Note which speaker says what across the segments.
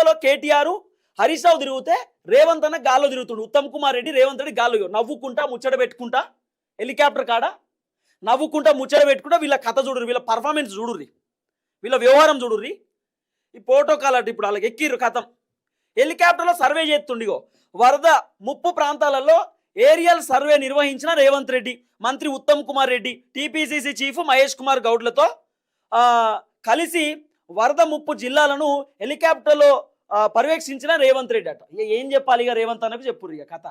Speaker 1: బురదలో కేటీఆర్ హరీష్ రావు తిరిగితే రేవంత్ అన్న గాల్లో తిరుగుతుండు. ఉత్తమ్ కుమార్ రెడ్డి రేవంత్ రెడ్డి గాల్లో నవ్వుకుంటా ముచ్చట పెట్టుకుంటా? హెలికాప్టర్ కాడ? నవ్వుకుంటా ముచ్చట పెట్టుకుంటా వీళ్ళ కథ చూడురు వీళ్ళ పర్ఫార్మెన్స్ చూడుర్రి వీళ్ళ వ్యవహారం చూడుర్రి. ఈ ప్రోటోకాల్ అంటే ఇప్పుడు వాళ్ళకి ఎక్కిర్రు కథం. హెలికాప్టర్లో సర్వే చేస్తుండిగో వరద ముప్పు ప్రాంతాలలో ఏరియల్ సర్వే నిర్వహించిన రేవంత్ రెడ్డి మంత్రి ఉత్తమ్ కుమార్ రెడ్డి టీపీసీసీ చీఫ్ మహేష్ కుమార్ గౌడ్లతో ఆ, కలిసి వరద ముప్పు జిల్లాలను హెలికాప్టర్లో పర్యవేక్షించిన రేవంత్ రెడ్డి అట. ఇక ఏం చెప్పాలి ఇక రేవంత్ అన్నకు చెప్పుర్రు ఇక కథ.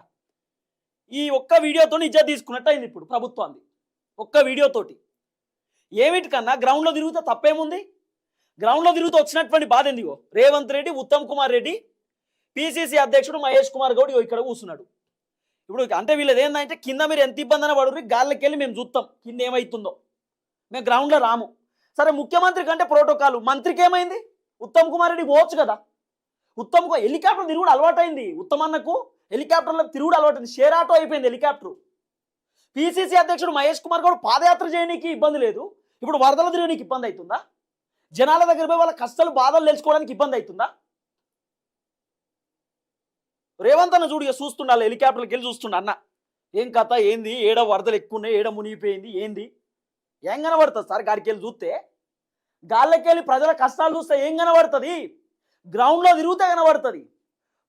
Speaker 1: ఈ ఒక్క వీడియోతో ఇజ్జత్ తీసుకున్నట్టు అయింది ఇప్పుడు ప్రభుత్వాన్ని ఒక్క వీడియోతోటి. ఏమిటికన్నా గ్రౌండ్లో తిరుగుతా తప్పేముంది? గ్రౌండ్లో తిరుగుతూ వచ్చినటువంటి బాధ ఎందుకో? రేవంత్ రెడ్డి ఉత్తమ్ కుమార్ రెడ్డి పిసిసి అధ్యక్షుడు మహేష్ కుమార్ గౌడ్ ఇక్కడ కూర్చున్నాడు ఇప్పుడు అంటే వీళ్ళది ఏంటంటే కింద మీరు ఎంత ఇబ్బంది పడుర్రి గాల్లోకి వెళ్ళి మేము చూస్తాం కింద ఏమవుతుందో మేము గ్రౌండ్లో రాము. సరే ముఖ్యమంత్రి కంటే ప్రోటోకాల్ మంత్రికి ఏమైంది? ఉత్తమ్ కుమార్ రెడ్డి పోవచ్చు కదా. ఉత్తమ్కు హెలికాప్టర్ తిరుగుడు అలవాటైంది. అయింది ఉత్తమన్నకు హెలికాప్టర్లో తిరుగుడు అలవాటైంది. షేర్ ఆటో అయిపోయింది హెలికాప్టర్. పిసిసి అధ్యక్షుడు మహేష్ కుమార్ గౌడ్ పాదయాత్ర చేయడానికి ఇబ్బంది లేదు. ఇప్పుడు వరదలు తిరగడానికి ఇబ్బంది అవుతుందా జనాల దగ్గర పోయి వాళ్ళ కష్టాలు బాధలు తెలుసుకోవడానికి ఇబ్బంది అవుతుందా రేవంత్ అన్న చూడు చూస్తుండాలి హెలికాప్టర్కి వెళ్ళి చూస్తుండ అన్న. ఏం కథ ఏంది? ఏడ వరదలు ఎక్కువ ఉన్నాయి ఏడ మునిగిపోయింది ఏంది? ఏం కనబడుతుంది సార్ గాడికి వెళ్ళి చూస్తే? గాల్లోకి వెళ్ళి ప్రజల కష్టాలు చూస్తే ఏం కనబడుతుంది? గ్రౌండ్లో తిరిగితే కనబడుతుంది.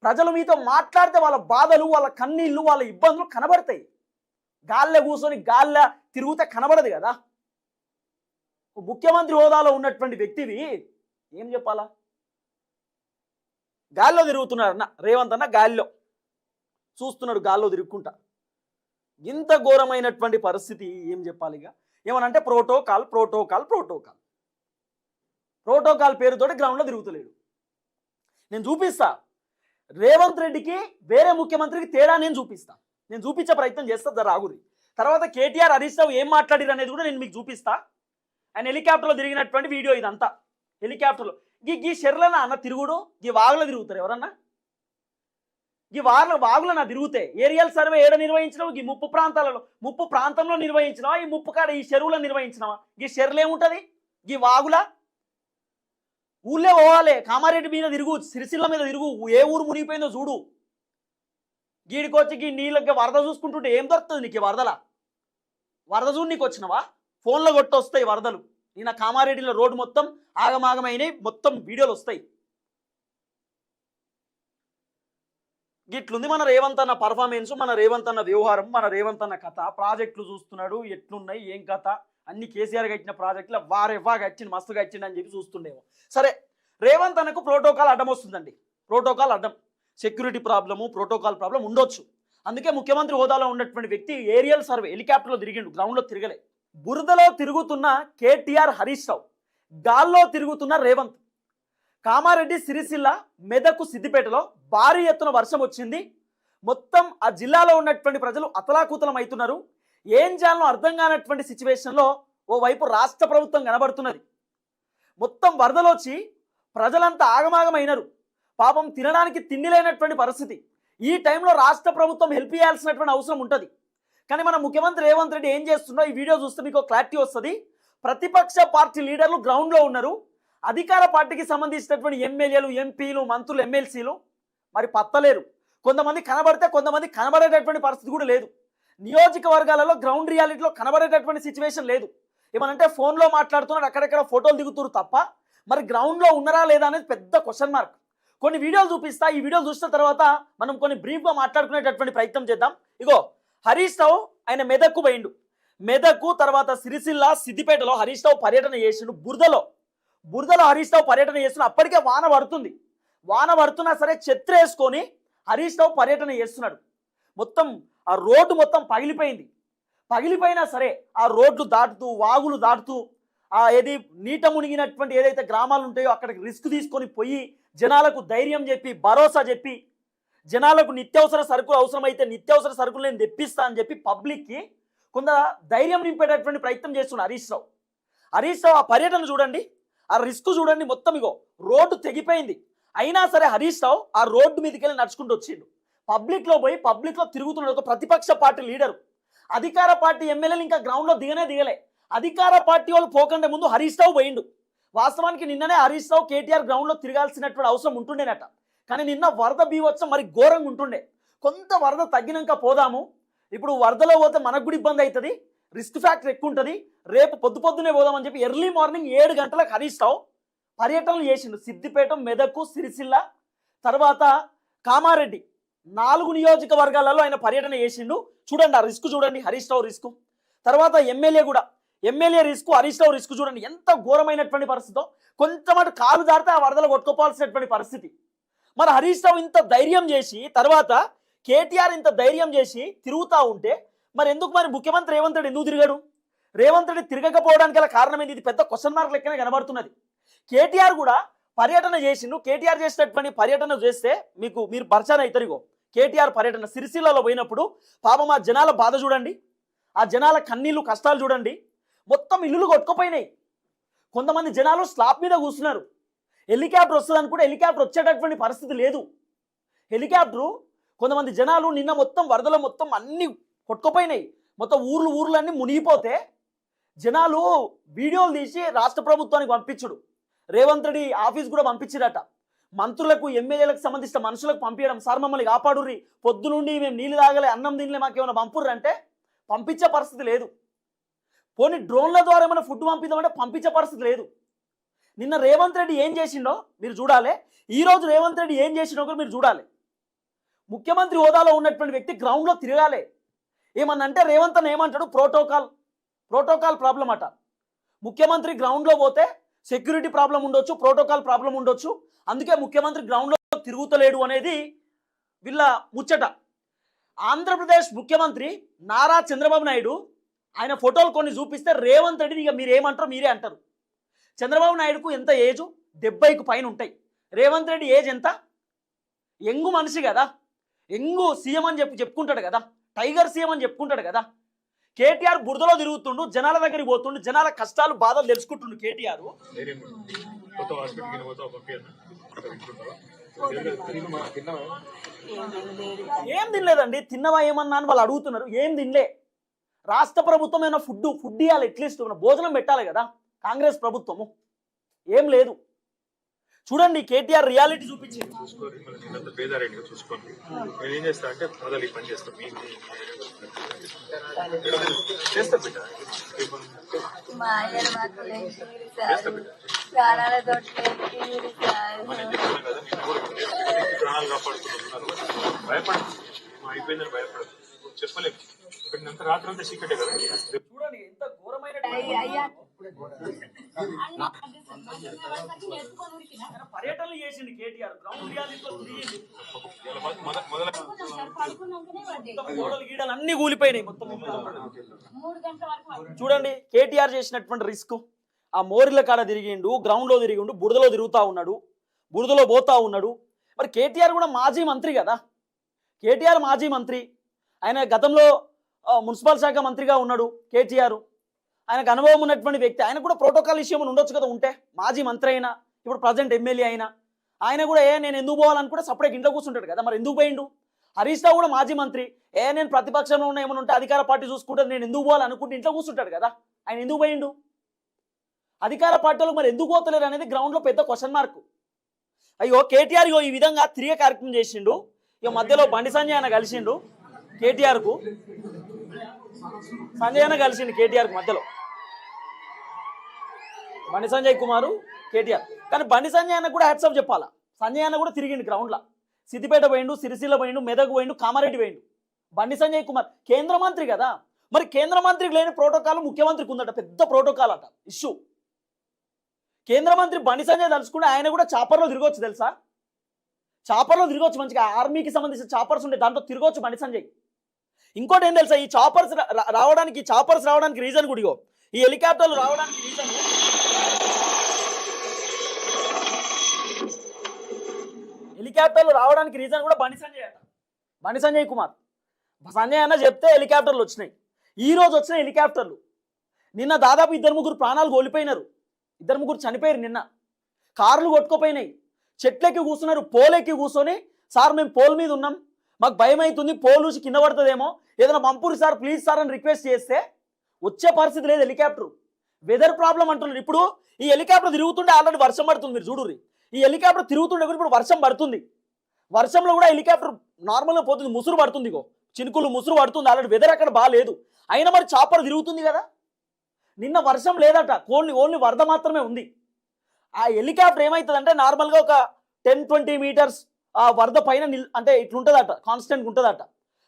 Speaker 1: ప్రజలు మీతో మాట్లాడితే వాళ్ళ బాధలు వాళ్ళ కన్నీళ్ళు వాళ్ళ ఇబ్బందులు కనబడతాయి. గాల్లో కూర్చొని గాల్లె తిరిగితే కనబడదు కదా. ముఖ్యమంత్రి హోదాలో ఉన్నటువంటి వ్యక్తివి ఏం చెప్పాలా? గాల్లో తిరుగుతున్నాడు అన్న రేవంత్ అన్న గాల్లో. చూస్తున్నాడు గాల్లో తిరుగుకుంటా. ఇంత ఘోరమైనటువంటి పరిస్థితి ఏం చెప్పాలి ఇక? ఏమనంటే ప్రోటోకాల్ ప్రోటోకాల్ ప్రోటోకాల్. ప్రోటోకాల్ పేరుతోటి గ్రౌండ్లో తిరుగుతలేడు. నేను చూపిస్తా. రేవంత్ రెడ్డికి వేరే ముఖ్యమంత్రికి తేడా నేను చూపిస్తా. నేను చూపించే ప్రయత్నం చేస్తా జర ఆగురి. తర్వాత కేటీఆర్ హరీష్ రావు ఏం మాట్లాడారు అనేది కూడా నేను మీకు చూపిస్తా. ఆయన హెలికాప్టర్లో తిరిగినటువంటి వీడియో ఇదంతా. హెలికాప్టర్లో. గీ గీ షెర్లన అన్న తిరుగుడు? గీ వాగులో తిరుగుతారు ఎవరన్నా? ఈ వాగుల వాగులు నా తిరుగుతే? ఏరియల్ సర్వే ఏడ నిర్వహించినావు? ఈ ముప్పు ప్రాంతాలలో ముప్పు ప్రాంతంలో నిర్వహించినావా? ఈ ముప్పు కాడ ఈ చెరువులో నిర్వహించినావా? ఈ చెరువులు ఏముంటుంది ఈ వాగుల? ఊళ్ళే పోవాలి. కామారెడ్డి మీద తిరుగు సిరిసిల్ల మీద తిరుగు. ఏ ఊరు మునిగిపోయిందో చూడు. గీడికొచ్చి గీ నీళ్ళకి వరద చూసుకుంటుంటే ఏం దొరుకుతుంది నీకు వరదల? వరద చూడు నీకు వచ్చినవా? ఫోన్లో కొట్టి వస్తాయి వరదలు. నిన్న కామారెడ్డిలో రోడ్డు మొత్తం ఆగమాగమైనవి మొత్తం వీడియోలు వస్తాయి. గిట్లుంది మన రేవంత్ అన్న పర్ఫార్మెన్స్ మన రేవంత్ అన్న వ్యవహారం మన రేవంత్ అన్న కథ. ప్రాజెక్టులు చూస్తున్నాడు ఎట్లున్నాయి ఏం కథ? అన్ని కేసీఆర్ కట్టిన ప్రాజెక్టులు వారెవ్వా కట్టింది మస్తు కట్టింది అని చెప్పి చూస్తుండేమో. సరే రేవంత్ అన్నకు ప్రోటోకాల్ అడ్డం వస్తుందండి. ప్రోటోకాల్ అడ్డం. సెక్యూరిటీ ప్రాబ్లము ప్రోటోకాల్ ప్రాబ్లం ఉండొచ్చు. అందుకే ముఖ్యమంత్రి హోదాలో ఉన్నటువంటి వ్యక్తి ఏరియల్ సర్వే హెలికాప్టర్లో తిరిగిండు గ్రౌండ్లో తిరగలే. బురదలో తిరుగుతున్న కేటీఆర్ హరీష్ రావు గాల్లో తిరుగుతున్న రేవంత్. కామారెడ్డి సిరిసిల్ల మెదకు సిద్దిపేటలో భారీ ఎత్తున వర్షం వచ్చింది. మొత్తం ఆ జిల్లాలో ఉన్నటువంటి ప్రజలు అతలాకుతలం అవుతున్నారు. ఏం చేయాలో అర్థం కానటువంటి సిచ్యువేషన్లో ఓవైపు రాష్ట్ర ప్రభుత్వం కనబడుతున్నది. మొత్తం వరదలోచి వచ్చి ప్రజలంతా ఆగమాగమైనరు. పాపం తినడానికి తిండి లేనటువంటి పరిస్థితి. ఈ టైంలో రాష్ట్ర ప్రభుత్వం హెల్ప్ చేయాల్సినటువంటి అవసరం ఉంటుంది. కానీ మన ముఖ్యమంత్రి రేవంత్ రెడ్డి ఏం చేస్తుండో ఈ వీడియో చూస్తే మీకు క్లారిటీ వస్తుంది. ప్రతిపక్ష పార్టీ లీడర్లు గ్రౌండ్లో ఉన్నారు. అధికార పార్టీకి సంబంధించినటువంటి ఎమ్మెల్యేలు ఎంపీలు మంత్రులు ఎమ్మెల్సీలు మరి పత్తలేరు. కొంతమంది కనబడితే కొంతమంది కనబడేటటువంటి పరిస్థితి కూడా లేదు. నియోజకవర్గాలలో గ్రౌండ్ రియాలిటీలో కనబడేటటువంటి సిచ్యువేషన్ లేదు. ఏమనంటే ఫోన్లో మాట్లాడుతున్నాడు అక్కడెక్కడ ఫోటోలు దిగుతున్నారు తప్ప మరి గ్రౌండ్లో ఉన్నారా లేదా అనేది పెద్ద క్వశ్చన్ మార్క్ కొన్ని వీడియోలు చూపిస్తా ఈ వీడియోలు చూసిన తర్వాత మనం కొన్ని బ్రీఫ్గా మాట్లాడుకునేటటువంటి ప్రయత్నం చేద్దాం. ఇగో హరీష్ రావు ఆయన మెదక్కు పోయిండు. మెదక్కు తర్వాత సిరిసిల్ల సిద్దిపేటలో హరీష్ రావు పర్యటన చేసిండు బురదలో. బురదలో హరీష్ రావు పర్యటన చేస్తున్న అప్పటికే వాన పడుతుంది. వాన పడుతున్నా సరే చెత్ర వేసుకొని హరీష్ రావు పర్యటన చేస్తున్నాడు. మొత్తం ఆ రోడ్డు మొత్తం పగిలిపోయింది. పగిలిపోయినా సరే ఆ రోడ్లు దాటుతూ వాగులు దాటుతూ ఆ ఏది నీట మునిగినటువంటి ఏదైతే గ్రామాలు ఉంటాయో అక్కడికి రిస్క్ తీసుకొని పోయి జనాలకు ధైర్యం చెప్పి భరోసా చెప్పి జనాలకు నిత్యావసర సరుకులు అవసరమైతే నిత్యావసర సరుకులు నేను తెప్పిస్తా అని చెప్పి పబ్లిక్కి కొంత ధైర్యం నింపేటటువంటి ప్రయత్నం చేస్తున్నాడు హరీష్ రావు. హరీష్ రావు ఆ పర్యటన చూడండి ఆ రిస్క్ చూడండి మొత్తం ఇగో రోడ్డు తెగిపోయింది. అయినా సరే హరీష్ రావు ఆ రోడ్డు మీదకి వెళ్ళి నడుచుకుంటూ వచ్చిండు. పబ్లిక్లో పోయి పబ్లిక్లో తిరుగుతున్నాడు ఒక ప్రతిపక్ష పార్టీ లీడరు. అధికార పార్టీ ఎమ్మెల్యేలు ఇంకా గ్రౌండ్లో దిగనే దిగలే. అధికార పార్టీ వాళ్ళు పోకండే ముందు హరీష్ రావు పోయిండు. వాస్తవానికి నిన్ననే హరీష్ రావు కేటీఆర్ గ్రౌండ్లో తిరగాల్సినటువంటి అవసరం ఉంటుండేనట. కానీ నిన్న వరద బీవచ్చం మరి ఘోరంగా ఉంటుండే. కొంత వరద తగ్గినాక పోదాము. ఇప్పుడు వరదలో పోతే మనకు కూడా ఇబ్బంది అవుతుంది. రిస్క్ ఫ్యాక్టర్ ఎక్కువ ఉంటుంది. రేపు పొద్దు పొద్దునే పోదామని చెప్పి ఎర్లీ మార్నింగ్ ఏడు గంటలకు హరీష్ రావు పర్యటనలు చేసిండు. సిద్దిపేట మెదకు సిరిసిల్ల తర్వాత కామారెడ్డి. నాలుగు నియోజకవర్గాలలో ఆయన పర్యటన చేసిండు. చూడండి ఆ రిస్క్ చూడండి హరీష్ రావు రిస్క్. తర్వాత ఎమ్మెల్యే కూడా. MLA risk Harish Rao risk చూడండి ఎంత ఘోరమైనటువంటి పరిస్థితితో కొంతమంది కాలు జారితే ఆ వరదలు కొట్టుకోవాల్సినటువంటి పరిస్థితి. మరి హరీష్ రావు ఇంత ధైర్యం చేసి తర్వాత కేటీఆర్ ఇంత ధైర్యం చేసి తిరుగుతూ ఉంటే మరి ఎందుకు మరి ముఖ్యమంత్రి రేవంత్ రెడ్డి ఎందుకు తిరిగాడు? రేవంత్ రెడ్డి తిరగకపోవడానికి గల కారణం ఏంది? ఇది పెద్ద క్వశ్చన్ మార్క్ లెక్కనే కనబడుతున్నది. కేటీఆర్ కూడా పర్యటన చేసిండు కేటీఆర్ చేసినటువంటి పర్యటన చేస్తే మీకు మీరు పరిచయం అవుతారు ఇగో. కేటీఆర్ పర్యటన సిరిసిల్లలో పోయినప్పుడు పాపం ఆ జనాల బాధ చూడండి ఆ జనాల కన్నీళ్ళు కష్టాలు చూడండి. మొత్తం ఇల్లులు కొట్టుకుపోయినాయి. కొంతమంది జనాలు స్లాబ్ మీద కూర్చున్నారు. హెలికాప్టర్ వస్తుందని కూడా హెలికాప్టర్ వచ్చేటటువంటి పరిస్థితి లేదు. హెలికాప్టరు కొంతమంది జనాలు నిన్న మొత్తం వరదలు మొత్తం అన్ని కొట్టుకుపోయినాయి. మొత్తం ఊర్లు ఊర్లన్నీ మునిగిపోతే జనాలు వీడియోలు తీసి రాష్ట్ర ప్రభుత్వానికి పంపించుడు. రేవంత్ రెడ్డి ఆఫీస్ కూడా పంపించిరట. మంత్రులకు ఎమ్మెల్యేలకు సంబంధించిన మనుషులకు పంపించడం సార్ మమ్మల్ని కాపాడుర్రి. పొద్దు నుండి మేము నీళ్ళు తాగలే అన్నం తినలే మాకేమైనా పంపుర్రంటే పంపించే పరిస్థితి లేదు. పోనీ డ్రోన్ల ద్వారా ఏమైనా ఫుడ్ పంపిద్దామంటే పంపించే పరిస్థితి లేదు. నిన్న రేవంత్ రెడ్డి ఏం చేసిండో మీరు చూడాలి. ఈ రోజు రేవంత్ రెడ్డి ఏం చేసిండో కూడా మీరు చూడాలి. ముఖ్యమంత్రి హోదాలో ఉన్నటువంటి వ్యక్తి గ్రౌండ్లో తిరగాలి. ఏమన్నంటే రేవంత్ అన్న ఏమంటాడు? ప్రోటోకాల్ ప్రోటోకాల్ ప్రాబ్లం అట. ముఖ్యమంత్రి గ్రౌండ్లో పోతే సెక్యూరిటీ ప్రాబ్లం ఉండొచ్చు ప్రోటోకాల్ ప్రాబ్లం ఉండొచ్చు. అందుకే ముఖ్యమంత్రి గ్రౌండ్లో తిరుగుతలేడు అనేది వీళ్ళ ముచ్చట. ఆంధ్రప్రదేశ్ ముఖ్యమంత్రి నారా చంద్రబాబు నాయుడు ఆయన ఫోటోలు కొన్ని చూపిస్తే రేవంత్ రెడ్డిని ఇక మీరు మీరే అంటారు. చంద్రబాబు నాయుడుకు ఎంత ఏజు? డెబ్బైకు పైన ఉంటాయి. రేవంత్ రెడ్డి ఏజ్ ఎంత? ఎంగు మనిషి కదా. ఎంగు సీఎం అని చెప్పి చెప్పుకుంటాడు కదా. టైగర్ సీఎం అని చెప్పుకుంటాడు కదా. కేటీఆర్ బురదలో తిరుగుతుండు జనాల దగ్గరికి పోతుండు జనాల కష్టాలు బాధలు తెలుసుకుంటుండు కేటీఆర్. ఏం తినలేదండి. తిన్నవా ఏమన్నా అని వాళ్ళు అడుగుతున్నారు. ఏం తినలే. రాష్ట్ర ప్రభుత్వం ఏమైనా ఫుడ్ ఫుడ్ ఇవ్వాలి అట్లీస్ట్ ఏమైనా భోజనం పెట్టాలి కదా కాంగ్రెస్ ప్రభుత్వము. ఏం లేదు. చూడండి కేటీఆర్ రియాలిటీ చూపించింది.
Speaker 2: చూసుకోండి నేను ఏం చేస్తా అంటే మొదలు ఈ పని బిడ్డ. ప్రాణాలు కాపాడుతున్నారు భయపడదు అయిపోయిందని భయపడదు చెప్పలేము. ఇక్కడ రాత్రి అంతా చీకటే కదా.
Speaker 1: చూడండి ఎంత ఘోరమైన పర్యటనలు చేసింది కేటీఆర్ గ్రౌండ్ రియాలిటీలో తిరిగింది మొత్తం గోడలు గీడలు అన్ని కూలిపోయినాయి మొత్తం చూడండి కేటీఆర్ చేసినటువంటి రిస్క్. ఆ మోరిల కాడ తిరిగిండు గ్రౌండ్లో తిరిగిండు బురదలో తిరుగుతా ఉన్నాడు బురదలో పోతా ఉన్నాడు. మరి కేటీఆర్ కూడా మాజీ మంత్రి కదా. కేటీఆర్ మాజీ మంత్రి. ఆయన గతంలో మున్సిపల్ శాఖ మంత్రిగా ఉన్నాడు కేటీఆర్. ఆయనకు అనుభవం ఉన్నటువంటి వ్యక్తి ఆయన కూడా ప్రోటోకాల్ విషయం ఉండొచ్చు కదా ఉంటే? మాజీ మంత్రి అయినా ఇప్పుడు ప్రజెంట్ ఎమ్మెల్యే అయినా. ఆయన కూడా ఏ నేను ఎందుకు పోవాలని కూడా సపరేట్ ఇంట్లో కూర్చుంటాడు కదా మరి ఎందుకు పోయిండు? హరీష్ రావు కూడా మాజీ మంత్రి. ఏ నేను ప్రతిపక్షంలో ఉన్న ఏమైనా ఉంటే అధికార పార్టీ చూసుకుంటే నేను ఎందుకు పోవాలనుకుంటే ఇంట్లో కూర్చుంటాడు కదా ఆయన ఎందుకు పోయిండు? అధికార పార్టీలకు మరి ఎందుకు పోతలేరు అనేది గ్రౌండ్లో పెద్ద క్వశ్చన్ మార్క్ అయ్యో కేటీఆర్ ఇగో ఈ విధంగా తిరిగే కార్యక్రమం చేసిండు. ఇక మధ్యలో బండి సంజయ్ ఆయన కలిసిండు కేటీఆర్కు. సంజయ్ అయినా కలిసిండు కేటీఆర్కు మధ్యలో. బండి సంజయ్ కుమారు కేటీఆర్. కానీ బండి సంజయ్ అన్న కూడా హ్యాట్సప్ చెప్పాలా? సంజయ్ అన్న కూడా తిరిగిండు గ్రౌండ్లో సిద్దిపేట పోయిండు సిరిసిల్ల పోయిండు మెదక్ పోయిండు కామారెడ్డి పోయిండు. బండి సంజయ్ కుమార్ కేంద్ర మంత్రి కదా? మరి కేంద్ర మంత్రికి లేని ప్రోటోకాల్ ముఖ్యమంత్రికి ఉందట పెద్ద ప్రోటోకాల్ అట ఇష్యూ కేంద్ర మంత్రి బండి సంజయ్ తలుచుకుంటే ఆయన కూడా చాపర్లో తిరగవచ్చు తెలుసా? చాపర్లో తిరగవచ్చు మంచిగా ఆర్మీకి సంబంధించిన చాపర్స్ ఉండే దాంట్లో తిరగవచ్చు బండి సంజయ్. ఇంకోటి ఏం తెలుసా ఈ చాపర్స్ రావడానికి చాపర్స్ రావడానికి రీజన్ కూడా ఈ హెలికాప్టర్లు రావడానికి రీజన్ హెలికాప్టర్లు రావడానికి రీజన్ కూడా బండి సంజయ్ అట. బండి సంజయ్ కుమార్. సంజయ్ అన్న చెప్తే హెలికాప్టర్లు వచ్చినాయి. ఈ రోజు వచ్చిన హెలికాప్టర్లు. నిన్న దాదాపు ఇద్దరు ముగ్గురు ప్రాణాలు కోల్పోయినారు. ఇద్దరు ముగ్గురు చనిపోయారు నిన్న. కార్లు కొట్టుకుపోయినాయి. చెట్లెక్కి కూర్చున్నారు పోలెక్కి కూర్చొని సార్ మేము పోల్ మీద ఉన్నాం. మాకు భయం అవుతుంది పోల్ నుంచి కింద పడుతుందేమో. ఏదైనా పంపురు సార్ ప్లీజ్ సార్ అని రిక్వెస్ట్ చేస్తే వచ్చే పరిస్థితి లేదు హెలికాప్టర్. వెదర్ ప్రాబ్లం అంటున్నారు. ఇప్పుడు ఈ హెలికాప్టర్ తిరుగుతుంటే ఆల్రెడీ వర్షం పడుతుంది మీరు చూడుర్రి. ఈ హెలికాప్టర్ తిరుగుతుండే కూడా ఇప్పుడు వర్షం పడుతుంది. వర్షంలో కూడా హెలికాప్టర్ నార్మల్గా పోతుంది ముసురు పడుతుంది ఇగో. చినుకులు ముసురు పడుతుంది అలాంటి వెదర్ అక్కడ బాగాలేదు అయినా మరి చాపర్ తిరుగుతుంది కదా? నిన్న వర్షం లేదట ఓన్లీ ఓన్లీ వరద మాత్రమే ఉంది. ఆ హెలికాప్టర్ ఏమవుతుందంటే నార్మల్గా ఒక టెన్ ట్వంటీ మీటర్స్ ఆ వరద పైన నిల్ అంటే ఇట్లుంటుందట కాన్స్టెంట్ ఉంటుందట.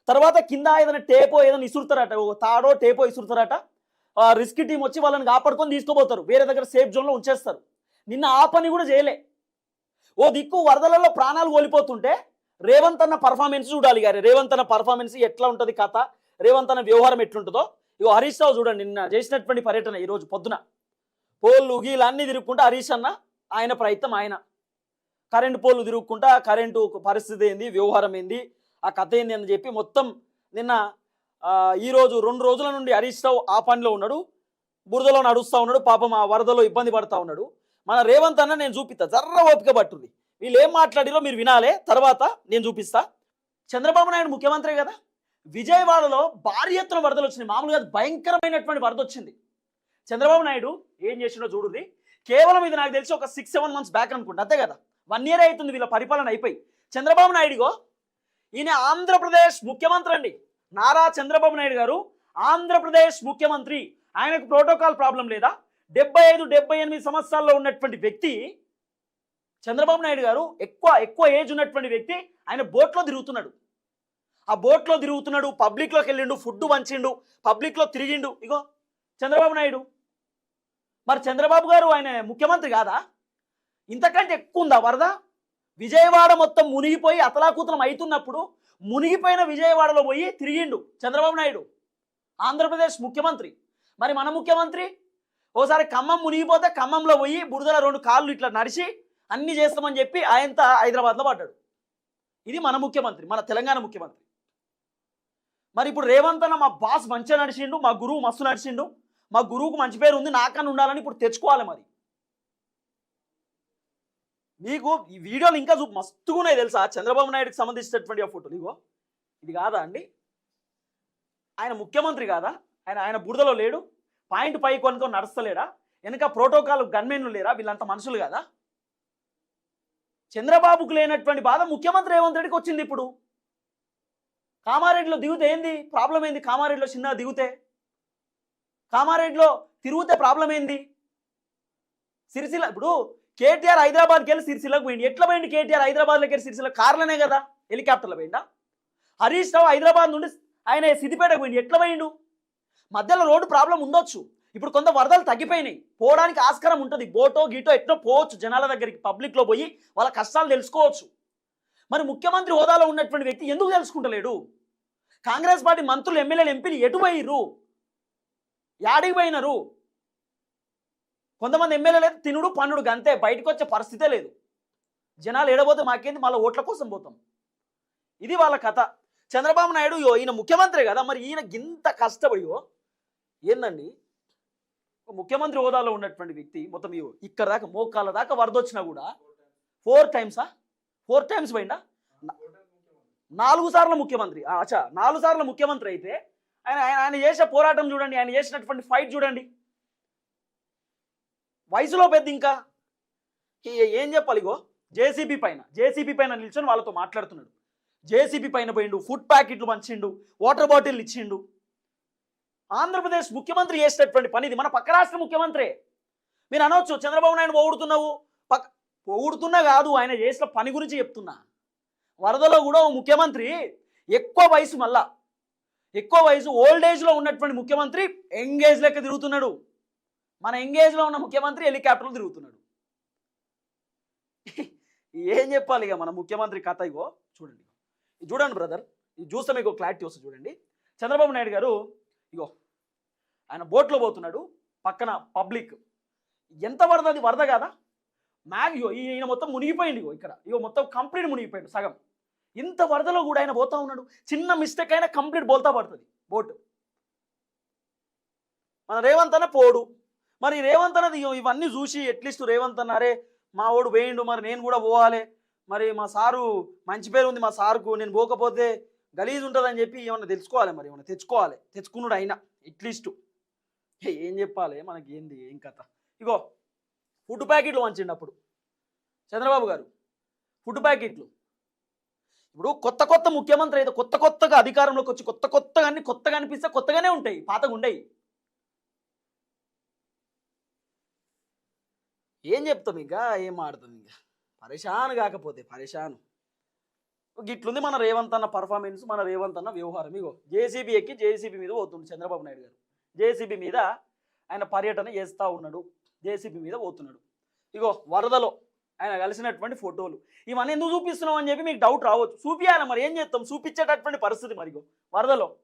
Speaker 1: తర్వాత కింద ఏదైనా టేపో ఏదైనా ఇసురుతారట ఓ తాడో టేపో ఇసురుతారట. రిస్క్ టీం వచ్చి వాళ్ళని కాపాడుకొని తీసుకుపోతారు. వేరే దగ్గర సేఫ్ జోన్లో ఉంచేస్తారు. నిన్న ఆ పని కూడా చేయలే. ఓ దిక్కు వరదలలో ప్రాణాలు కోల్పోతుంటే రేవంత్ అన్న పర్ఫార్మెన్స్ చూడాలి గారి. రేవంత్ అన్న పర్ఫార్మెన్స్ ఎట్లా ఉంటుంది కథ రేవంత్ అన్న వ్యవహారం ఎట్లుంటుందో? ఇగో హరీష్ రావు చూడండి నిన్న చేసినటువంటి పర్యటన ఈరోజు పొద్దున. పోల్లు గీలు అన్నీ తిరుగుకుంటా హరీష్ అన్న ఆయన ప్రయత్నం ఆయన. కరెంటు పోల్లు తిరుగుకుంటా కరెంటు పరిస్థితి ఏంది వ్యవహారం ఏంది ఆ కథ ఏంది అని చెప్పి మొత్తం నిన్న ఈరోజు రెండు రోజుల నుండి హరీష్ రావు ఆ పనిలో ఉన్నాడు. బురదలో నడుస్తూ ఉన్నాడు పాపం ఆ వరదలో ఇబ్బంది పడతా ఉన్నాడు. మన రేవంత్ అన్న నేను చూపిస్తా. జర్ర ఓపిక పట్టుంది. వీళ్ళు ఏం మాట్లాడిరో మీరు వినాలే. తర్వాత నేను చూపిస్తా. చంద్రబాబు నాయుడు ముఖ్యమంత్రి కదా. విజయవాడలో భారీ ఎత్తున వరదలు వచ్చినాయి. మామూలుగా భయంకరమైనటువంటి వరద వచ్చింది. చంద్రబాబు నాయుడు ఏం చేసిండో చూడుది కేవలం ఇది నాకు తెలిసి ఒక సిక్స్ సెవెన్ మంత్స్ బ్యాక్ అనుకుంటా. అంతే కదా. వన్ ఇయర్ అవుతుంది వీళ్ళ పరిపాలన అయిపోయి. చంద్రబాబు నాయుడుగో ఈయన ఆంధ్రప్రదేశ్ ముఖ్యమంత్రి అండి. నారా చంద్రబాబు నాయుడు గారు ఆంధ్రప్రదేశ్ ముఖ్యమంత్రి. ఆయనకు ప్రోటోకాల్ ప్రాబ్లం లేదా? డెబ్బై ఐదు డెబ్బై ఎనిమిది సంవత్సరాల్లో ఉన్నటువంటి వ్యక్తి చంద్రబాబు నాయుడు గారు ఎక్కువ ఎక్కువ ఏజ్ ఉన్నటువంటి వ్యక్తి ఆయన బోట్లో తిరుగుతున్నాడు. ఆ బోట్లో తిరుగుతున్నాడు పబ్లిక్లోకి వెళ్ళిండు ఫుడ్ వంచిండు పబ్లిక్లో తిరిగిండు. ఇగో చంద్రబాబు నాయుడు. మరి చంద్రబాబు గారు ఆయన ముఖ్యమంత్రి కాదా? ఇంతకంటే ఎక్కువ ఉందా వరద? విజయవాడ మొత్తం మునిగిపోయి అతలాకుతలం అవుతున్నప్పుడు మునిగిపోయిన విజయవాడలో పోయి తిరిగిండు చంద్రబాబు నాయుడు. ఆంధ్రప్రదేశ్ ముఖ్యమంత్రి. మరి మన ముఖ్యమంత్రి? ఓసారి ఖమ్మం మునిగిపోతే ఖమ్మంలో పోయి బురదల రెండు కాళ్ళు ఇట్లా నడిచి అన్ని చేస్తామని చెప్పి ఆయనతో హైదరాబాద్లో పడ్డాడు. ఇది మన ముఖ్యమంత్రి మన తెలంగాణ ముఖ్యమంత్రి. మరి ఇప్పుడు రేవంత్ అన్న మా బాస్ మంచిగా నడిచిండు మా గురువు మస్తు నడిచిండు మా గురువుకు మంచి పేరు ఉంది నాకన్నా ఉండాలని ఇప్పుడు తెచ్చుకోవాలి మరి. మీకు ఈ వీడియోలు ఇంకా చూ మస్తుగా ఉన్నాయి తెలుసా? చంద్రబాబు నాయుడుకి సంబంధించినటువంటి ఆ ఫోటోలు ఇగో ఇది కాదా అండి? ఆయన ముఖ్యమంత్రి కాదా? ఆయన ఆయన బురదలో లేడు. పాయింట్ పై కొనుక్కో నడుస్తలేడా? వెనక ప్రోటోకాల్ గన్మెన్లు లేరా? వీళ్ళంత మనుషులు కదా? చంద్రబాబుకు లేనటువంటి బాధ ముఖ్యమంత్రి రేవంత్ రెడ్డికి వచ్చింది ఇప్పుడు. కామారెడ్డిలో దిగుతే ఏంది? ప్రాబ్లం ఏంది? కామారెడ్డిలో చిన్న దిగుతే. కామారెడ్డిలో తిరుగుతే ప్రాబ్లం ఏంది? సిరిసిల్ల ఇప్పుడు కేటీఆర్ హైదరాబాద్కి వెళ్ళి సిరిసిల్లకు పోయింది ఎట్లా పోయింది కేటీఆర్ హైదరాబాద్లోకి వెళ్ళి సిరిసిల్ల? కార్లనే కదా. హెలికాప్టర్లో పోయిందా హరీష్ రావు హైదరాబాద్ నుండి ఆయన సిద్దిపేటకు పోయింది ఎట్లా పోయిండు? మధ్యలో రోడ్డు ప్రాబ్లం ఉండొచ్చు. ఇప్పుడు కొంత వరదలు తగ్గిపోయినాయి. పోవడానికి ఆస్కారం ఉంటుంది. బోటో గీటో ఎట్లా పోవచ్చు. జనాల దగ్గరికి పబ్లిక్లో పోయి వాళ్ళ కష్టాలు తెలుసుకోవచ్చు. మరి ముఖ్యమంత్రి హోదాలో ఉన్నటువంటి వ్యక్తి ఎందుకు తెలుసుకుంటలేడు? కాంగ్రెస్ పార్టీ మంత్రులు ఎమ్మెల్యేలు ఎంపీలు ఎటు పోయిర్రు? యాడికి పోయినారు? కొంతమంది ఎమ్మెల్యేలు అయితే తినుడు పన్నుడు గంతే. బయటకు వచ్చే పరిస్థితే లేదు. జనాలు ఏడబోతే మాకేంది? మళ్ళీ ఓట్ల కోసం పోతాం. ఇది వాళ్ళ కథ. చంద్రబాబు నాయుడు యో ఈయన ముఖ్యమంత్రి కదా. మరి ఈయన ఇంత కష్టపడియో ఏందండి? ముఖ్యమంత్రి హోదాలో ఉన్నటువంటి వ్యక్తి మొత్తం ఇక్కడ దాకా మోకాల దాకా వరదొచ్చినా కూడా ఫోర్ టైమ్సా ఫోర్ టైమ్స్ పోయిందా నాలుగు సార్లు ముఖ్యమంత్రి. ఆ, అచ్చా నాలుగు సార్లు ముఖ్యమంత్రి అయితే ఆయన ఆయన ఆయన చేసే పోరాటం చూడండి ఆయన చేసినటువంటి ఫైట్ చూడండి. వయసులో పెద్ద ఇంకా. ఏం చెప్పాలి ఇగో? జేసీబీ పైన జేసీబీ పైన నిల్చొని వాళ్ళతో మాట్లాడుతున్నాడు. జేసీబీ పైన పోయిండు ఫుడ్ ప్యాకెట్లు పంచిండు వాటర్ బాటిల్ ఇచ్చిండు. ఆంధ్రప్రదేశ్ ముఖ్యమంత్రి చేసినటువంటి పని ఇది. మన పక్క రాష్ట్ర ముఖ్యమంత్రి. మీరు అనవచ్చు చంద్రబాబు నాయుడు పొగుడుతున్నావు. పక్క పొగుడుతున్నా కాదు ఆయన చేసిన పని గురించి చెప్తున్నా. వరదలో కూడా ఓ ముఖ్యమంత్రి ఎక్కువ వయసు మళ్ళా. ఎక్కువ వయసు ఓల్డ్ ఏజ్లో ఉన్నటువంటి ముఖ్యమంత్రి ఎంగేజ్ లెక్క తిరుగుతున్నాడు. మన ఎంగేజ్లో ఉన్న ముఖ్యమంత్రి హెలికాప్టర్లు తిరుగుతున్నాడు. ఏం చెప్పాలి ఇక మన ముఖ్యమంత్రి కథ ఇగో? చూడండి. ఇది చూడండి బ్రదర్. ఇది చూస్తే మీకు క్లారిటీ వస్తుంది చూడండి. చంద్రబాబు నాయుడు గారు ఇగో ఆయన బోట్లో పోతున్నాడు పక్కన పబ్లిక్. ఎంత వరద అది? వరద కాదా? మ్యాగ్ ఈయన మొత్తం మునిగిపోయింది ఇగో ఇక్కడ. ఇగో మొత్తం కంప్లీట్ మునిగిపోయాడు సగం. ఇంత వరదలో కూడా ఆయన పోతా ఉన్నాడు. చిన్న మిస్టేక్ అయినా కంప్లీట్ బోల్తా పడుతుంది బోటు. మన రేవంత్ అన్న పోడు. మరి రేవంత్ అన్నది ఇగో ఇవన్నీ చూసి అట్లీస్ట్ రేవంత్ అన్నారే మా ఓడు వేయండు మరి నేను కూడా పోవాలి. మరి మా సారు మంచి పేరు ఉంది మా సారుకు నేను పోకపోతే గలీజ్ ఉంటుందని చెప్పి ఏమన్నా తెలుసుకోవాలి మరి? ఏమన్నా తెచ్చుకోవాలి. తెచ్చుకున్నాడు అయినా అట్లీస్ట్. ఏం చెప్పాలి? మనకి ఏంది? ఏం కథ? ఇగో ఫుడ్ ప్యాకెట్లు వంచండి అప్పుడు చంద్రబాబు గారు ఫుడ్ ప్యాకెట్లు. ఇప్పుడు కొత్త కొత్త ముఖ్యమంత్రి అయితే కొత్త కొత్తగా అధికారంలోకి వచ్చి కొత్త కొత్తగా అన్ని కొత్తగా అనిపిస్తే కొత్తగానే ఉంటాయి పాతగా ఉండయి. ఏం చెప్తాం ఇంకా? ఏం ఆడతాం ఇంకా? పరేషాన్ కాకపోతే పరేషాన్. గిట్లుంది మన రేవంత్ అన్న పర్ఫార్మెన్స్ మన రేవంత్ అన్న వ్యవహారం. ఇగో జేసీబీ ఎక్కి జేసీబీ మీద పోతుంది చంద్రబాబు నాయుడు గారు. జేసీబీ మీద ఆయన పర్యటన చేస్తూ ఉన్నాడు. జేసీబీ మీద పోతున్నాడు. ఇగో వరదలో ఆయన కలిసినటువంటి ఫోటోలు. ఇవన్నీ ఎందుకు చూపిస్తున్నాం అని చెప్పి మీకు డౌట్ రావచ్చు. చూపియాలి మరి ఏం చేస్తాం? చూపించేటటువంటి పరిస్థితి మరిగో వరదలో.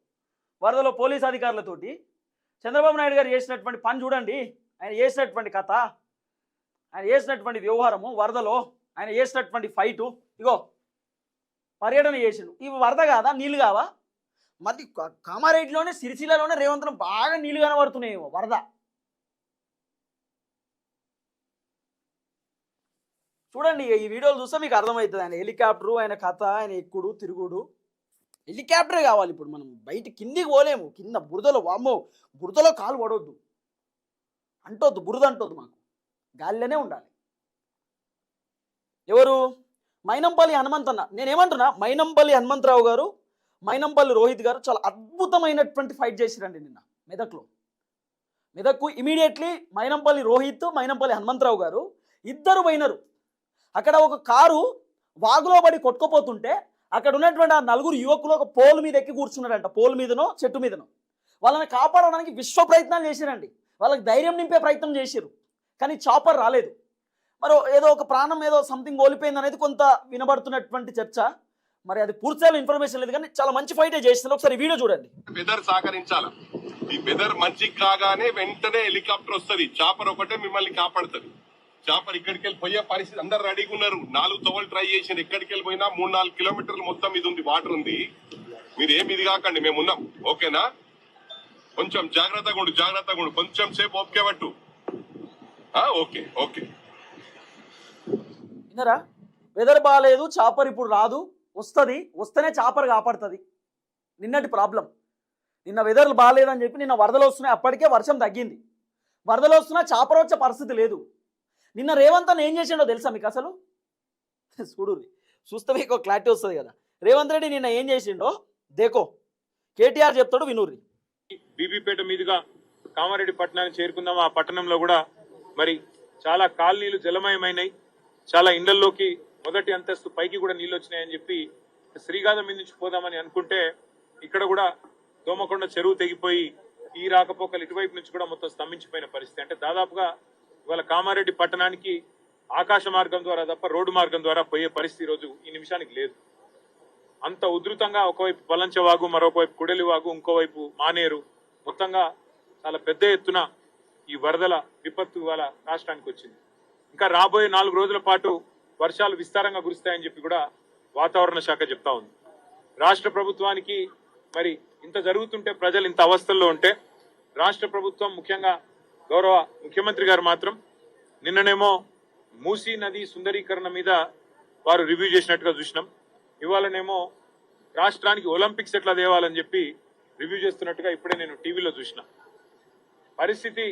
Speaker 1: వరదలో పోలీస్ అధికారులతోటి చంద్రబాబు నాయుడు గారు చేసినటువంటి పని చూడండి. ఆయన చేసినటువంటి కథ ఆయన చేసినటువంటి వ్యవహారము వరదలో ఆయన చేసినటువంటి ఫైటు ఇగో పర్యటన చేసిండు. ఇవి వరద కాదా? నీళ్ళు కావా? మరి కామారెడ్డిలోనే సిరిసిల్లలోనే రేవంతరం బాగా నీళ్ళు కనబడుతున్నాయేమో వరద. చూడండి ఈ వీడియోలు చూస్తే మీకు అర్థమవుతుంది. ఆయన హెలికాప్టరు ఆయన కథ ఆయన ఎక్కుడు తిరుగుడు. హెలికాప్టరే కావాలి ఇప్పుడు మనం. బయట కిందికి పోలేము. కింద బురదలో వామ్మో బురదలో కాలు పడవద్దు అంటొద్దు బురద అంటొద్దు మాకు. గాలిలోనే ఉండాలి. ఎవరు? మైనంపల్లి హనుమంతన్న. నేనేమంటున్నా? మైనంపల్లి హనుమంతరావు గారు మైనంపల్లి రోహిత్ గారు చాలా అద్భుతమైనటువంటి ఫైట్ చేసిరండి నిన్న మెదక్లో. మెదక్కు ఇమీడియట్లీ మైనంపల్లి రోహిత్ మైనంపల్లి హనుమంతరావు గారు ఇద్దరు పోయినారు అక్కడ ఒక కారు వాగులో పడి కొట్టుకుపోతుంటే అక్కడ ఉన్నటువంటి ఆ నలుగురు యువకులు ఒక పోల్ మీద ఎక్కి కూర్చున్నారంట పోల్ మీదనో చెట్టు మీదనో. వాళ్ళని కాపాడడానికి విశ్వ ప్రయత్నాలు చేశారండి వాళ్ళకి ధైర్యం నింపే ప్రయత్నం చేశారు కానీ చాపర్ రాలేదు. మరో ఏదో ఒక ప్రాణం ఏదో సంథింగ్ కోల్పోయింది అనేది కొంత వినబడుతున్నటువంటి చర్చ. మరి అది పూర్తిగా ఇన్ఫర్మేషన్ లేదు కానీ చాలా మంచి ఫైటే చేస్తున్నారు ఒకసారి వీడియో చూడండి.
Speaker 3: వెదర్ సహకరించాల. ఈ వెదర్ మంచి కాగానే వెంటనే హెలికాప్టర్ వస్తది. చాపర్ ఒకటే మిమ్మల్ని కాపాడుతుంది. చాపర్ ఇక్కడికి వెళ్ళి పోయే పరిస్థితి అందరు రెడీగా ఉన్నారు. నాలుగు తోవలు ట్రై చేసింది ఎక్కడికి వెళ్ళి పోయినా మూడు నాలుగు కిలోమీటర్లు మొత్తం ఇది ఉంది వాటర్ ఉంది. మీరు ఏమి ఇది కాకండి మేము ఉన్నాం. ఓకేనా? కొంచెం జాగ్రత్తగా ఉండు జాగ్రత్తగా ఉండు. కొంచెం సేపు ఓకే పట్టు. ఆ, ఓకే ఓకే.
Speaker 1: విన్నారా? వెదర్ బాగాలేదు చాపర్ ఇప్పుడు రాదు. వస్తుంది వస్తేనే చాపర్ కాపాడుతుంది. నిన్నటి ప్రాబ్లం. నిన్న వెదర్ బాగాలేదని చెప్పి నిన్న వరదలు వస్తున్నాయి అప్పటికే వర్షం తగ్గింది. వరదలు వస్తున్నా చాపర్ వచ్చే పరిస్థితి లేదు. నిన్న రేవంత్ అని ఏం చేసిండో తెలుసా మీకు అసలు? చూడు చూస్తే మీకు క్లారిటీ వస్తుంది కదా. రేవంత్ రెడ్డి నిన్న ఏం చేసిండో దేకో. కేటీఆర్ చెప్తాడు వినూరి
Speaker 2: బీబీపేట మీదుగా కామారెడ్డి పట్టణానికి చేరుకుందాం. ఆ పట్టణంలో కూడా మరి చాలా కాలనీలు జలమయమైనాయి. చాలా ఇండ్లల్లోకి మొదటి అంతస్తు పైకి కూడా నీళ్ళు వచ్చినాయని చెప్పి శ్రీగాధం మీద నుంచి పోదామని అనుకుంటే ఇక్కడ కూడా దోమకొండ చెరువు తెగిపోయి ఈ రాకపోకలు ఇటువైపు నుంచి కూడా మొత్తం స్తంభించిపోయిన పరిస్థితి. అంటే దాదాపుగా ఇవాళ కామారెడ్డి పట్టణానికి ఆకాశ మార్గం ద్వారా తప్ప రోడ్డు మార్గం ద్వారా పోయే పరిస్థితి ఈ రోజు ఈ నిమిషానికి లేదు. అంత ఉధృతంగా ఒకవైపు పలంచ వాగు మరొకవైపు కుడలి వాగు ఇంకోవైపు మానేరు మొత్తంగా చాలా పెద్ద ఎత్తున ఈ వరదల విపత్తు ఇవాళ రాష్ట్రానికి వచ్చింది. ఇంకా రాబోయే నాలుగు రోజుల పాటు వర్షాలు విస్తారంగా కురుస్తాయని చెప్పి కూడా వాతావరణ శాఖ చెప్తా ఉంది. రాష్ట్ర ప్రభుత్వానికి మరి ఇంత జరుగుతుంటే ప్రజలు ఇంత అవస్థల్లో ఉంటే రాష్ట్ర ప్రభుత్వం ముఖ్యంగా గౌరవ ముఖ్యమంత్రి గారు మాత్రం నిన్ననేమో మూసీ నది సుందరీకరణ మీద వారు రివ్యూ చేసినట్టుగా చూసినాం. ఇవాళనేమో రాష్ట్రానికి ఒలింపిక్స్ ఎట్లా తేవాలని చెప్పి రివ్యూ చేస్తున్నట్టుగా ఇప్పుడే నేను టీవీలో చూసిన. పరిస్థితి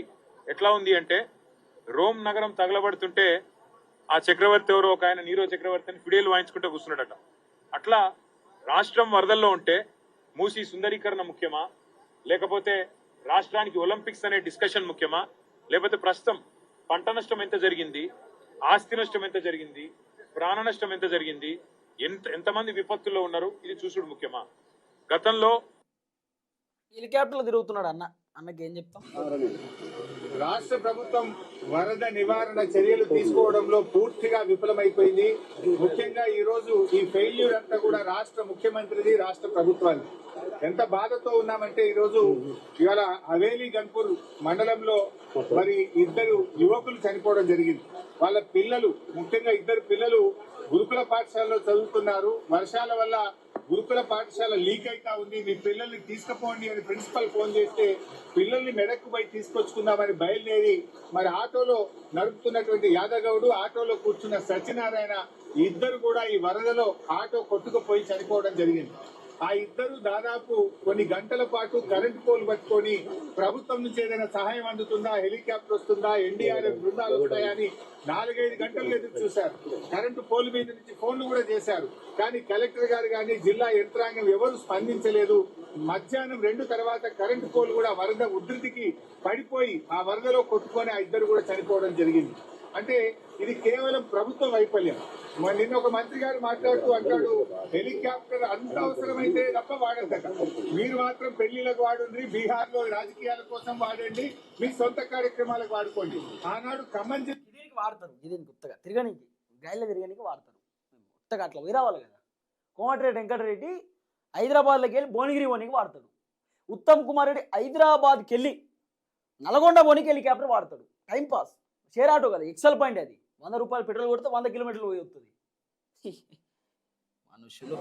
Speaker 2: ఎట్లా ఉంది అంటే రోమ్ నగరం తగలబడుతుంటే ఆ చక్రవర్తి ఎవరో ఒక ఆయన నీరో చక్రవర్తి అని ఫిడేలు వాయించుకుంటూ కూర్చున్నాడట. అట్లా రాష్ట్రం వరదల్లో ఉంటే మూసి సుందరీకరణ ముఖ్యమా? లేకపోతే రాష్ట్రానికి ఒలింపిక్స్ అనే డిస్కషన్ ముఖ్యమా? లేకపోతే ప్రస్తుతం పంట నష్టం ఎంత జరిగింది? ఆస్తి నష్టం ఎంత జరిగింది? ప్రాణ నష్టం ఎంత జరిగింది? ఎంత ఎంతమంది విపత్తుల్లో ఉన్నారు? ఇది చూసుడు ముఖ్యమా? గతంలో
Speaker 1: హెలికాప్టర్లో తిరుగుతున్నాడు అన్న అన్నకి ఏం చెప్తాం?
Speaker 4: రాష్ట్ర ప్రభుత్వం వరద నివారణ చర్యలు తీసుకోవడంలో పూర్తిగా విఫలమైపోయింది. ముఖ్యంగా ఈ రోజు ఈ ఫెయిల్యూర్ అంతా కూడా రాష్ట్ర ముఖ్యమంత్రిది రాష్ట్ర ప్రభుత్వాన్ని ఎంత బాధతో ఉన్నామంటే ఈ రోజు ఇవాళ హవేలీ గన్పూర్ మండలంలో మరి ఇద్దరు యువకులు చనిపోవడం జరిగింది. వాళ్ళ పిల్లలు ముఖ్యంగా ఇద్దరు పిల్లలు గురుకుల పాఠశాలలో చదువుతున్నారు. వర్షాల వల్ల గురుకుల పాఠశాల లీక్ అయితా ఉంది. మీ పిల్లల్ని తీసుకుపోండి అని ప్రిన్సిపల్ ఫోన్ చేస్తే పిల్లల్ని మెడక్కు పోయి తీసుకొచ్చుకుందామని బయలుదేరి మరి ఆటోలో నడుపుతున్నటువంటి యాదగౌడు ఆటోలో కూర్చున్న సత్యనారాయణ ఇద్దరు కూడా ఈ వరదలో ఆటో కొట్టుకుపోయి చనిపోవడం జరిగింది. ఆ ఇద్దరు దాదాపు కొన్ని గంటల పాటు కరెంటు పోల్ పట్టుకొని ప్రభుత్వం నుంచి ఏదైనా సహాయం అందుతుందా? హెలికాప్టర్ వస్తుందా? ఎన్డీఆర్ఎఫ్ బృందాలు వస్తాయని నాలుగైదు గంటలు ఎదురు చూశారు. కరెంటు పోల్ మీద నుంచి ఫోన్లు కూడా చేశారు. కానీ కలెక్టర్ గారు కానీ జిల్లా యంత్రాంగం ఎవరు స్పందించలేదు. మధ్యాహ్నం రెండు తర్వాత కరెంటు పోల్ కూడా వరద ఉధృతికి పడిపోయి ఆ వరదలో కొట్టుకొని ఆ ఇద్దరు కూడా చనిపోవడం జరిగింది. అంటే ఇది కేవలం ప్రభుత్వ వైఫల్యం. నిన్న ఒక మంత్రి గారు మాట్లాడుతూ అంటాడు హెలికాప్టర్ అంత అవసరమైతే తప్ప వాడద్దట. మీరు మాత్రం పెళ్ళిలకు వాడండి బీహార్లో రాజకీయాల కోసం వాడండి మీ సొంత కార్యక్రమాలకు వాడుకోండి. ఆనాడు ఖమ్మం జిల్లా
Speaker 1: వాడతారు. ఇది గుత్తగా తిరగనికి గాయలు తిరగనికి వాడతారు. గుత్తగా అట్లా పోయి రావాలి కదా. కోమటిరెడ్డి వెంకటరెడ్డి హైదరాబాద్లోకి వెళ్ళి భువనగిరి పోనీకి వాడతాడు. ఉత్తమ్ కుమార్ రెడ్డి హైదరాబాద్కి వెళ్ళి నల్గొండ పోనీకి హెలికాప్టర్ వాడతాడు. టైంపాస్ చేరాటో కదా ఎక్సెల్ పాయింట్ అది. వంద రూపాయలు పెట్రోల్ కొడితే వంద కిలోమీటర్లు పోయి వస్తుంది. మనుషులు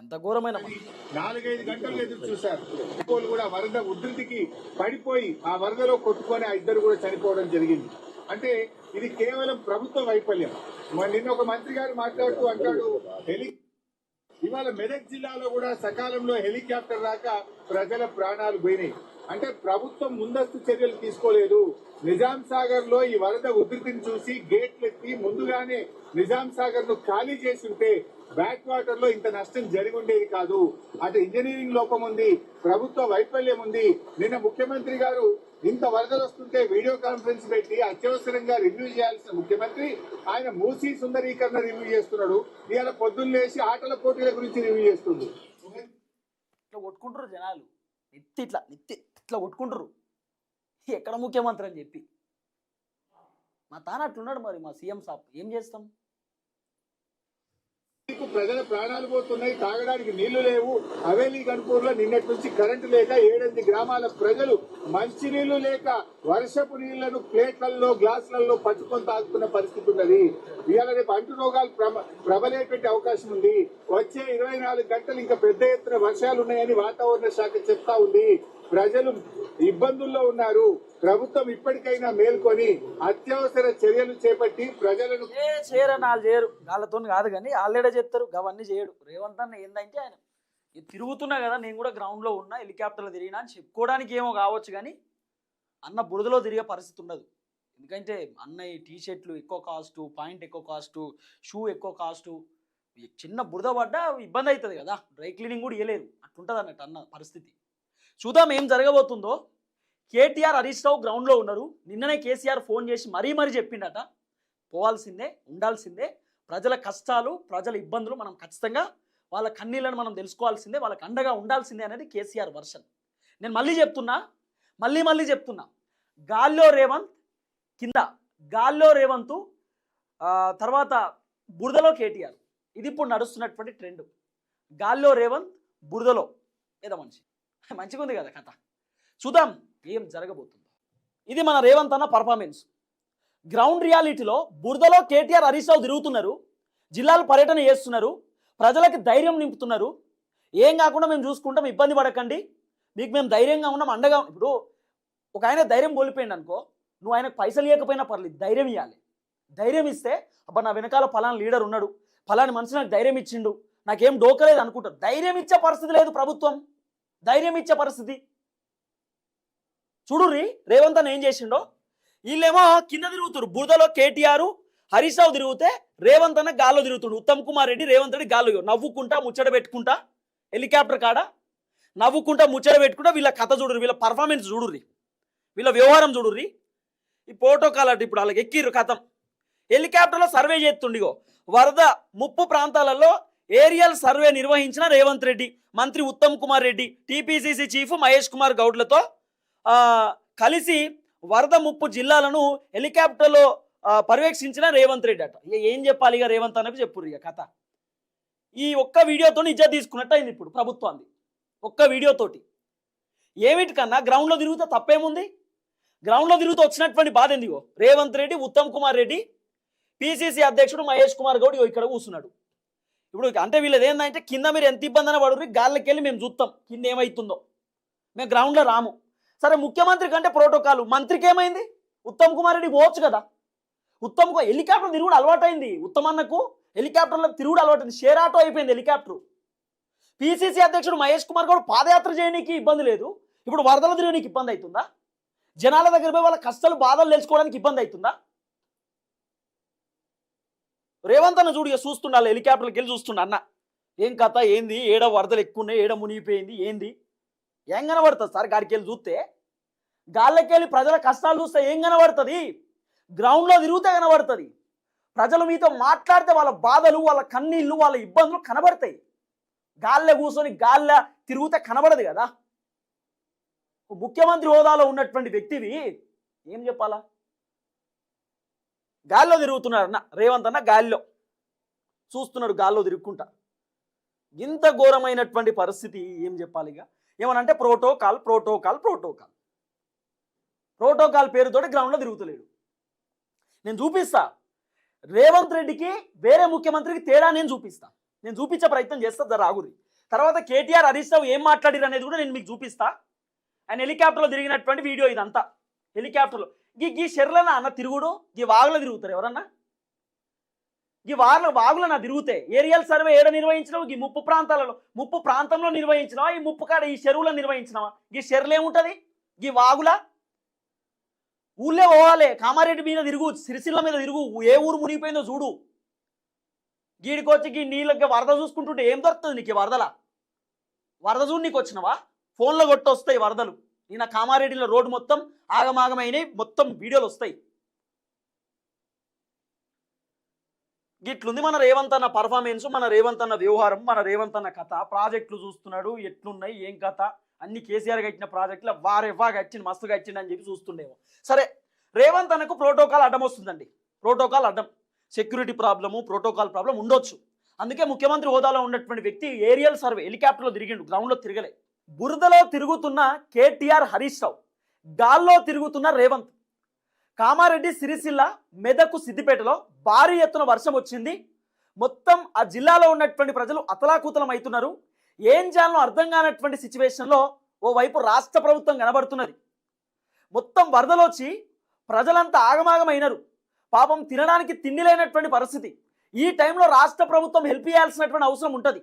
Speaker 1: ఎంత ఘోరమైన
Speaker 4: నాలుగైదు గంటలు ఎదురు చూశారు. పోల్ కూడా వరద ఉధృతికి పడిపోయి ఆ వరదలో కొట్టుకొని ఆ ఇద్దరు కూడా చనిపోవడం జరిగింది. అంటే ఇది కేవలం ప్రభుత్వ వైఫల్యం. నిన్న ఒక మంత్రి గారు మాట్లాడుతూ అంటాడు హెలి ఇవాళ మెదక్ జిల్లాలో కూడా సకాలంలో హెలికాప్టర్ రాక ప్రజల ప్రాణాలు పోయినాయి. అంటే ప్రభుత్వం ముందస్తు చర్యలు తీసుకోలేదు. నిజాం సాగర్లో ఈ వరద ఉధృతిని చూసి గేట్లు ఎత్తి ముందుగానే నిజాం సాగర్ను ఖాళీ చేసి ఉంటే బ్యాక్ వాటర్లో ఇంత నష్టం జరిగి ఉండేది కాదు. అటు ఇంజనీరింగ్ లోపం ఉంది ప్రభుత్వ వైఫల్యం ఉంది. నిన్న ముఖ్యమంత్రి గారు ఇంత వరదలు వస్తుంటే వీడియో కాన్ఫరెన్స్ పెట్టి అత్యవసరంగా రివ్యూ చేయాల్సిన ముఖ్యమంత్రి ఆయన మూసీ సుందరీకరణ రివ్యూ చేస్తున్నాడు. ఇవాళ పొద్దున్న లేచి ఆటల పోటీల గురించి రివ్యూ చేస్తుంది
Speaker 1: ఇట్లా కొట్టుకుంటారు జనాలు. నెత్తి ఇట్లా నెత్తి. ఇట్లా కొట్టుకుంటారు ఎక్కడ ముఖ్యమంత్రి అని చెప్పి. మా తాన అట్లున్నాడు మరి మా సీఎం సాబ్. ఏం చేస్తాం?
Speaker 4: మీకు ప్రజల ప్రాణాలు పోతున్నాయి తాగడానికి నీళ్ళు లేవు. హవేలీ గన్పూర్లో నిన్నటి నుంచి కరెంటు లేక ఏడెనిమిది గ్రామాల ప్రజలు మంచినీళ్ళు లేక వర్షపు నీళ్ళను ప్లేట్లలో గ్లాసులలో పట్టుకొని తాగుతున్న పరిస్థితి ఉన్నది. ఇవాళ రేపు అంటు రోగాలు ప్రబలేటువంటి అవకాశం ఉంది. వచ్చే ఇరవై నాలుగు గంటలు ఇంకా పెద్ద ఎత్తున వర్షాలు ఉన్నాయని వాతావరణ శాఖ చెప్తా ఉంది. ప్రజలు ఇబ్బందుల్లో ఉన్నారు. ప్రభుత్వం ఇప్పటికైనా మేల్కొని అత్యవసర చర్యలు చేపట్టి ప్రజలను
Speaker 1: ఏ వాళ్ళు చేయరు. వాళ్ళతో కాదు కానీ ఆల్రెడీ చెప్తారు అవన్నీ చేయడు. రేవంత్ అన్న ఏందంటే ఆయన తిరుగుతున్నా కదా నేను కూడా గ్రౌండ్లో ఉన్నా హెలికాప్టర్లో తిరిగినా అని చెప్పుకోవడానికి ఏమో కావచ్చు కానీ అన్న బురదలో తిరిగే పరిస్థితి ఉండదు. ఎందుకంటే అన్నయ్య టీ షర్ట్లు ఎక్కువ కాస్టు పాయింట్ ఎక్కువ కాస్టు షూ ఎక్కువ కాస్టు చిన్న బురద పడ్డా ఇబ్బంది అవుతుంది కదా. డ్రై క్లీనింగ్ కూడా ఇవ్వలేదు అట్లుంటుంది అన్నట్టు అన్న పరిస్థితి. చూద్దాం ఏం జరగబోతుందో. కేటీఆర్ హరీష్ రావు గ్రౌండ్లో ఉన్నారు. నిన్ననే కేసీఆర్ ఫోన్ చేసి మరీ మరీ చెప్పిండట. పోవాల్సిందే ఉండాల్సిందే. ప్రజల కష్టాలు ప్రజల ఇబ్బందులు మనం ఖచ్చితంగా వాళ్ళ కన్నీళ్ళని మనం తెలుసుకోవాల్సిందే వాళ్ళకి అండగా ఉండాల్సిందే అనేది కేసీఆర్ వర్షన్. నేను మళ్ళీ చెప్తున్నా మళ్ళీ మళ్ళీ చెప్తున్నా. గాల్లో రేవంత్ కింద గాల్లో రేవంత్ తర్వాత బురదలో కేటీఆర్. ఇది ఇప్పుడు నడుస్తున్నటువంటి ట్రెండ్. గాల్లో రేవంత్ బురదలో. ఏదో మనిషి మంచిగా ఉంది కదా కథ. చూద్దాం ఏం జరగబోతుందో. ఇది మన రేవంత్ అన్న పర్ఫార్మెన్స్ గ్రౌండ్ రియాలిటీలో బురదలో కేటీఆర్ హరీష్ రావు తిరుగుతున్నారు. జిల్లాలు పర్యటన చేస్తున్నారు. ప్రజలకి ధైర్యం నింపుతున్నారు. ఏం కాకుండా మేము చూసుకుంటాం ఇబ్బంది పడకండి. మీకు మేము ధైర్యంగా ఉన్నాం అండగా ఇప్పుడు ఒక ఆయన ధైర్యం కోల్పోయింది అనుకో నువ్వు ఆయనకు పైసలు ఇవ్వకపోయినా పర్లేదు ధైర్యం ఇవ్వాలి ధైర్యం ఇస్తే అబ్బా నా వెనకాల ఫలానా లీడర్ ఉన్నాడు ఫలాని మనిషి నాకు ధైర్యం ఇచ్చిండు నాకేం డోకలేదు అనుకుంటారు ధైర్యం ఇచ్చే పరిస్థితి లేదు ప్రభుత్వం. ధైర్యం ఇచ్చే పరిస్థితి. చూడుర్రి రేవంత్ ఏం చేసిండో వీళ్ళేమో కింద తిరుగుతారు బురదలో కేటీఆర్ హరీష్ తిరిగితే రేవంత్ అన్న గాల్లో తిరుగుతుండు. ఉత్తమ్ కుమార్ రెడ్డి రేవంత్ రెడ్డి గాల్లో నవ్వుకుంటా ముచ్చట పెట్టుకుంటా హెలికాప్టర్ కాడ? నవ్వుకుంటా ముచ్చట పెట్టుకుంటా వీళ్ళ కథ చూడుర్రి వీళ్ళ పర్ఫార్మెన్స్ చూడుర్రి వీళ్ళ వ్యవహారం చూడుర్రి. ఈ ప్రోటోకాల్ అంటే ఇప్పుడు వాళ్ళకి ఎక్కిర్రు కథం. హెలికాప్టర్లో సర్వే చేస్తుండిగో వరద ముప్పు ప్రాంతాలలో ఏరియల్ సర్వే నిర్వహించిన రేవంత్ రెడ్డి మంత్రి ఉత్తమ్ కుమార్ రెడ్డి టీపీసీసీ చీఫ్ మహేష్ కుమార్ గౌడ్లతో కలిసి వరద ముప్పు జిల్లాలను హెలికాప్టర్లో పర్యవేక్షించిన రేవంత్ రెడ్డి అట. ఇక ఏం చెప్పాలి ఇక రేవంత్ అన్నకు చెప్పుర్రు ఇక కథ. ఈ ఒక్క వీడియోతో ఇజ్జత్ తీసుకున్నట్టు అయింది ఇప్పుడు ప్రభుత్వాన్ని. ఒక్క వీడియోతోటి. ఏమిటికన్నా గ్రౌండ్లో తిరుగుతా తప్పేముంది? గ్రౌండ్లో తిరుగుతూ వచ్చినటువంటి బాధ ఎందుకో? రేవంత్ రెడ్డి ఉత్తమ్ కుమార్ రెడ్డి పిసిసి అధ్యక్షుడు మహేష్ కుమార్ గౌడ్ ఇక్కడ కూర్చున్నాడు ఇప్పుడు అంటే వీళ్ళది ఏంటంటే కింద మీరు ఎంత ఇబ్బంది అని పడుర్రి గాల్లోకి వెళ్ళి మేము చూస్తాం కింద ఏమవుతుందో మేము గ్రౌండ్లో రాము. సరే ముఖ్యమంత్రి కంటే ప్రోటోకాల్ మంత్రికి ఏమైంది? ఉత్తమ్ కుమార్ రెడ్డి పోవచ్చు కదా. ఉత్తమ్కు హెలికాప్టర్ తిరుగుడు అలవాటైంది. ఉత్తమన్నకు హెలికాప్టర్లో తిరుగుడు అలవాటైంది. షేర్ ఆటో అయిపోయింది హెలికాప్టర్. పిసిసి అధ్యక్షుడు మహేష్ కుమార్ గౌడ్ పాదయాత్ర చేయడానికి ఇబ్బంది లేదు. ఇప్పుడు వరదలు తిరగడానికి ఇబ్బంది అవుతుందా? జనాల దగ్గర పోయి వాళ్ళ కష్టాలు బాధలు తెలుసుకోవడానికి ఇబ్బంది అవుతుందా? రేవంత్ అన్న చూడు చూస్తుండాలి హెలికాప్టర్కి వెళ్ళి చూస్తుండ అన్న. ఏం కథ ఏంది? ఏడ వరదలు ఎక్కువ ఉన్నాయి ఏడ మునిగిపోయింది ఏంది? ఏం కనబడుతుంది సార్ గాడికి వెళ్ళి చూస్తే? గాల్లోకి వెళ్ళి ప్రజల కష్టాలు చూస్తే ఏం కనబడుతుంది? గ్రౌండ్లో తిరుగుతే కనబడుతుంది. ప్రజలు మీతో మాట్లాడితే వాళ్ళ బాధలు వాళ్ళ కన్నీళ్ళు వాళ్ళ ఇబ్బందులు కనబడతాయి. గాల్లో కూర్చొని గాల్లో తిరుగుతే కనబడదు కదా. ముఖ్యమంత్రి హోదాలో ఉన్నటువంటి వ్యక్తివి ఏం చెప్పాలా? గాల్లో తిరుగుతున్నాడు అన్న రేవంత్ అన్న గాల్లో. చూస్తున్నాడు గాల్లో తిరుగుకుంటా. ఇంత ఘోరమైనటువంటి పరిస్థితి ఏం చెప్పాలి ఇక? ఏమనంటే ప్రోటోకాల్ ప్రోటోకాల్ ప్రోటోకాల్. ప్రోటోకాల్ పేరుతోటి గ్రౌండ్లో తిరుగుతలేడు. నేను చూపిస్తా. రేవంత్ రెడ్డికి వేరే ముఖ్యమంత్రికి తేడా నేను చూపిస్తా. నేను చూపించే ప్రయత్నం చేస్తా రాగురి తర్వాత కేటీఆర్ హరీష్ రావు ఏం మాట్లాడారు అనేది కూడా నేను మీకు చూపిస్తా. ఆయన హెలికాప్టర్లో తిరిగినటువంటి వీడియో ఇదంతా. హెలికాప్టర్లో. గీ గీ షెర్లన అన్న తిరుగుడు? గీ వాగులో తిరుగుతారు ఎవరన్నా? ఈ వాగుల వాగులన్న నా తిరుగుతే? ఏరియల్ సర్వే ఏడ నిర్వహించినావు? ఈ ముప్పు ప్రాంతాలలో ముప్పు ప్రాంతంలో నిర్వహించినవా? ఈ ముప్పు కాడ ఈ చెరువులో నిర్వహించినవా? ఈ చెరువులు ఏముంటుంది ఈ వాగుల? ఊళ్ళే పోవాలి. కామారెడ్డి మీద తిరుగు సిరిసిల్ల మీద తిరుగు. ఏ ఊరు మునిగిపోయిందో చూడు. గీడికొచ్చి గీ నీళ్ళకి వరద చూసుకుంటుంటే ఏం దొరుకుతుంది నీకు వరదల? వరద చూడు నీకు వచ్చినవా? ఫోన్లో కొట్టి వస్తాయి వరదలు. నిన్న కామారెడ్డిలో రోడ్డు మొత్తం ఆగమాగమైనవి మొత్తం వీడియోలు వస్తాయి. గిట్లుంది మన రేవంత్ అన్న పర్ఫార్మెన్స్ మన రేవంత్ అన్న వ్యవహారం మన రేవంత్ అన్న కథ. ప్రాజెక్టులు చూస్తున్నాడు ఎట్లున్నాయి ఏం కథ? అన్ని కేసీఆర్ కట్టిన ప్రాజెక్టులు వారెవ్వా కట్టింది మస్తుగా కట్టింది అని చెప్పి చూస్తుండేమో. సరే రేవంత్ అన్నకు ప్రోటోకాల్ అడ్డం వస్తుందండి. ప్రోటోకాల్ అడ్డం. సెక్యూరిటీ ప్రాబ్లము ప్రోటోకాల్ ప్రాబ్లం ఉండొచ్చు. అందుకే ముఖ్యమంత్రి హోదాలో ఉన్నటువంటి వ్యక్తి ఏరియల్ సర్వే హెలికాప్టర్లో తిరిగిండు గ్రౌండ్లో తిరగలే. బురదలో తిరుగుతున్న కేటీఆర్ హరీష్ రావు గాల్లో తిరుగుతున్న రేవంత్. కామారెడ్డి సిరిసిల్ల మెదకు సిద్దిపేటలో భారీ ఎత్తున వర్షం వచ్చింది. మొత్తం ఆ జిల్లాలో ఉన్నటువంటి ప్రజలు అతలాకుతలం అవుతున్నారు ఏం చేయాలో అర్థం కానటువంటి సిచ్యువేషన్లో ఓవైపు రాష్ట్ర ప్రభుత్వం కనబడుతున్నది. మొత్తం వరదలోచి వచ్చి ప్రజలంతా ఆగమాగమైనరు. పాపం తినడానికి తిండి లేనటువంటి పరిస్థితి. ఈ టైంలో రాష్ట్ర ప్రభుత్వం హెల్ప్ చేయాల్సినటువంటి అవసరం ఉంటుంది.